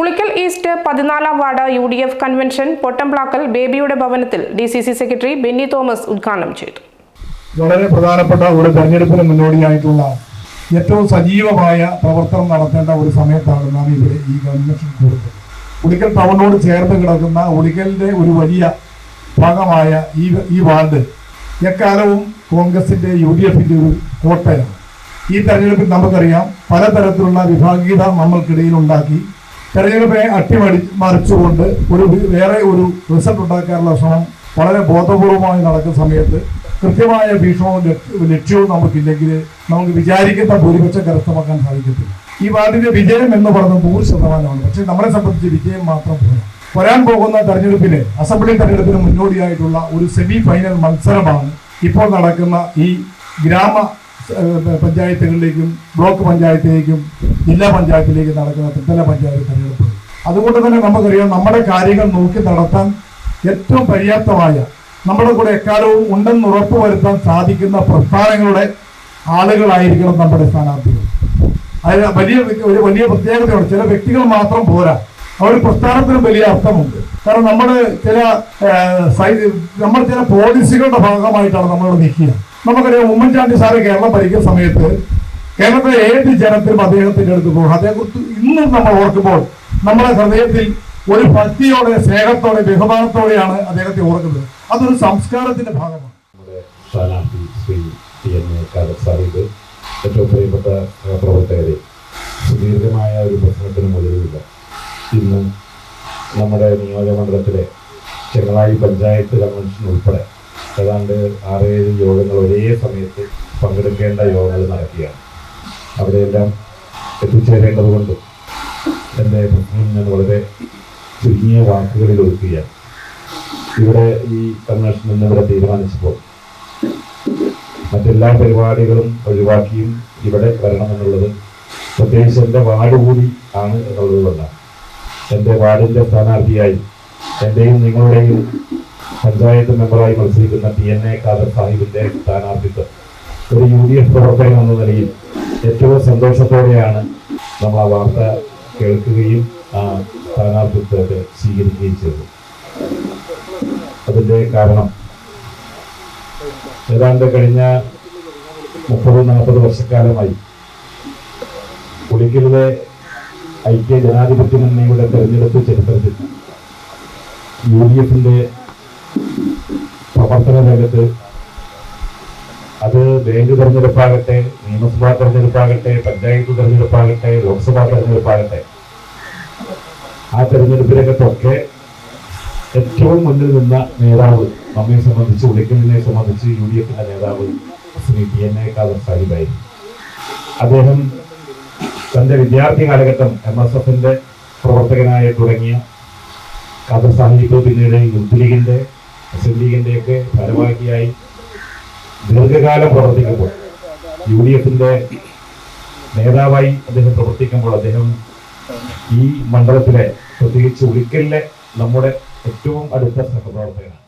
Ulikkal east പതിനാലാം ward U D F convention Pottamplakkal ബേബിയുടെ ഭവനത്തിൽ D C C secretary Benny Thomas ഉദ്ഘാടനം ചെയ്തു. വളരെ പ്രധാനപ്പെട്ട ഒരു തെരഞ്ഞെടുപ്പിന് മുന്നോടിയായിട്ടുള്ള ഏറ്റവും സജീവമായ പ്രവർത്തനം നടത്തേണ്ട ഒരു സമയത്താണ് നാം ഇവിടെ ഈ കൺവെൻഷൻ കൂടുന്നത്. ഉളിക്കൽ ടൗണിനോട് ചേർന്ന് കിടക്കുന്ന ഉളിക്കലിന്റെ ഒരു വലിയ ഭാഗമായ ഈ ഈ വാർഡ് എക്കാലവും കോൺഗ്രസിന്റെ യു ഡി എഫിന്റെ ഒരു കോട്ടയാണ്. ഈ തെരഞ്ഞെടുപ്പിൽ നമുക്കറിയാം പലതരത്തിലുള്ള വിഭാഗീയത നമ്മൾക്കിടയിൽ ഉണ്ടാക്കി തെരഞ്ഞെടുപ്പിനെ അട്ടിമടി മറിച്ചുകൊണ്ട് ഒരു വേറെ ഒരു റിസൾട്ട് ഉണ്ടാക്കാനുള്ള ശ്രമം വളരെ ബോധപൂർവമായി നടക്കുന്ന സമയത്ത് കൃത്യമായ ഭീഷണവും ലക്ഷ്യ- ലക്ഷ്യവും നമുക്കില്ലെങ്കിൽ നമുക്ക് വിചാരിക്കുന്ന ഭൂരിപക്ഷം കരസ്ഥമാക്കാൻ സാധിക്കത്തില്ല. ഈ വാർഡിന്റെ വിജയം എന്ന് പറയുന്നത് നൂറ് ശതമാനമാണ്. പക്ഷേ നമ്മളെ സംബന്ധിച്ച് വിജയം മാത്രം പോരാ. വരാൻ പോകുന്ന തെരഞ്ഞെടുപ്പിന് അസംബ്ലി തെരഞ്ഞെടുപ്പിന് മുന്നോടിയായിട്ടുള്ള ഒരു സെമി ഫൈനൽ മത്സരമാണ് ഇപ്പോൾ നടക്കുന്ന ഈ ഗ്രാമ പഞ്ചായത്തുകളിലേക്കും ബ്ലോക്ക് പഞ്ചായത്തിലേക്കും ജില്ലാ പഞ്ചായത്തിലേക്കും നടക്കുന്ന ത്രിതല പഞ്ചായത്ത് തെരഞ്ഞെടുപ്പ്. അതുകൊണ്ട് തന്നെ നമുക്കറിയാം നമ്മുടെ കാര്യങ്ങൾ നോക്കി നടത്താൻ ഏറ്റവും പര്യാപ്തമായ നമ്മുടെ കൂടെ എക്കാലവും ഉണ്ടെന്ന് ഉറപ്പുവരുത്താൻ സാധിക്കുന്ന പ്രസ്ഥാനങ്ങളുടെ ആളുകളായിരിക്കണം നമ്മുടെ സ്ഥാനാർത്ഥികൾ. അതിന് വലിയ ഒരു വലിയ പ്രത്യേകതയുണ്ട്. ചില വ്യക്തികൾ മാത്രം പോരാ. അവർ പ്രസ്ഥാനത്തിനും വലിയ അർത്ഥമുണ്ട്. കാരണം നമ്മൾ ചില നമ്മുടെ ചില പോളിസികളുടെ ഭാഗമായിട്ടാണ് നമ്മളിവിടെ നിൽക്കുക. നമുക്കറിയാം ഉമ്മൻചാണ്ടി സാറ് കേരളം ഭരിക്കുന്ന സമയത്ത് കേരളത്തിലെ ഏത് ജനത്തിനും അദ്ദേഹത്തിന്റെ അടുത്ത് പോകും. അദ്ദേഹത്തെ ഇന്നും നമ്മൾ ഓർക്കുമ്പോൾ നമ്മുടെ ഹൃദയത്തിൽ ഒരു ഭക്തിയോടെ സ്നേഹത്തോടെ ബഹുമാനത്തോടെയാണ് അദ്ദേഹത്തെ ഓർക്കുന്നത്. അതൊരു സംസ്കാരത്തിന്റെ ഭാഗമാണ്. നമ്മുടെ സ്ഥാനാർത്ഥി ശ്രീ ടി എൻ സാഹിബ് ഏറ്റവും പ്രിയപ്പെട്ട പ്രവർത്തകരെ. സുദീർഘമായ ഒരു പ്രശ്നത്തിന് മുതലില്ല ഇന്ന് നമ്മുടെ നിയോജകമണ്ഡലത്തിലെ ചെങ്ങളായി പഞ്ചായത്ത് കൺവെൻഷൻ ഉൾപ്പെടെ ഏതാണ്ട് ആറേഴ് യോഗങ്ങൾ ഒരേ സമയത്ത് പങ്കെടുക്കേണ്ട യോഗങ്ങൾ നടക്കുകയാണ്. അവിടെയെല്ലാം എത്തിച്ചേരേണ്ടതുകൊണ്ട് എന്റെ പ്രശ്നം ഞാൻ വളരെ ചുരുങ്ങിയ വാക്കുകളിൽ ഒതുക്കുകയാണ്. ഇവിടെ ഈ കൺവെൻഷൻ എന്നിവിടെ തീരുമാനിച്ചപ്പോൾ മറ്റെല്ലാ പരിപാടികളും ഒഴിവാക്കിയും ഇവിടെ വരണമെന്നുള്ളത് പ്രത്യേകിച്ച് എന്റെ വാർഡ് കൂടി ആണ് എന്നുള്ളത് കൊണ്ടാണ് എന്റെ വാർഡിന്റെ സ്ഥാനാർത്ഥിയായി എന്റെയും നിങ്ങളുടെയും പഞ്ചായത്ത് മെമ്പറായി മത്സരിക്കുന്ന ടി എൻ എ ഖാദർ സാഹിബിന്റെ സ്ഥാനാർത്ഥിത്വം. ഒരു യു ഡി എഫ് പ്രവർത്തകൻ എന്ന നിലയിൽ ഏറ്റവും സന്തോഷത്തോടെയാണ് നമ്മൾ ആ വാർത്ത കേൾക്കുകയും ആ സ്ഥാനാർത്ഥിത്വത്തെ സ്വീകരിക്കുകയും ചെയ്തത്. അതിന്റെ കാരണം ഏതാണ്ട് കഴിഞ്ഞ മുപ്പത് നാൽപ്പത് വർഷക്കാലമായി പുളിക്കലിലെ ഐക്യ ജനാധിപത്യ മുന്നണിയുടെ തെരഞ്ഞെടുപ്പ് ചരിത്രത്തിൽ യു ഡി എഫിന്റെ പ്രവർത്തന രംഗത്ത് അത് ബാങ്ക് തെരഞ്ഞെടുപ്പാകട്ടെ നിയമസഭാ തെരഞ്ഞെടുപ്പാകട്ടെ പഞ്ചായത്ത് തെരഞ്ഞെടുപ്പാകട്ടെ ലോക്സഭാ തെരഞ്ഞെടുപ്പാകട്ടെ. ആ തെരഞ്ഞെടുപ്പ് രംഗത്തൊക്കെ ഏറ്റവും മുന്നിൽ നിന്ന നേതാവ് നമ്മെ സംബന്ധിച്ച് ഉളിക്കലിനെ സംബന്ധിച്ച് യു ഡി എഫിന്റെ നേതാവ് Shri T N A Kader സാഹിബായിരുന്നു. അദ്ദേഹം തന്റെ വിദ്യാർത്ഥി കാലഘട്ടം എം എസ് എഫിന്റെ പ്രവർത്തകനായി തുടങ്ങിയ ഖാദർ സാഹിബ് പിന്നീട് യൂത്ത് ലീഗിന്റെ മുസ്ലിം ലീഗിന്റെ ഒക്കെ ഭാരവാഹിയായി ദീർഘകാലം പ്രവർത്തിക്കുമ്പോൾ യു ഡി എഫിന്റെ നേതാവായി അദ്ദേഹം പ്രവർത്തിക്കുമ്പോൾ അദ്ദേഹം ഈ മണ്ഡലത്തിലെ പ്രത്യേകിച്ച് ഉളിക്കലിലെ നമ്മുടെ ഏറ്റവും അടുത്ത സഹപ്രവർത്തകനാണ്.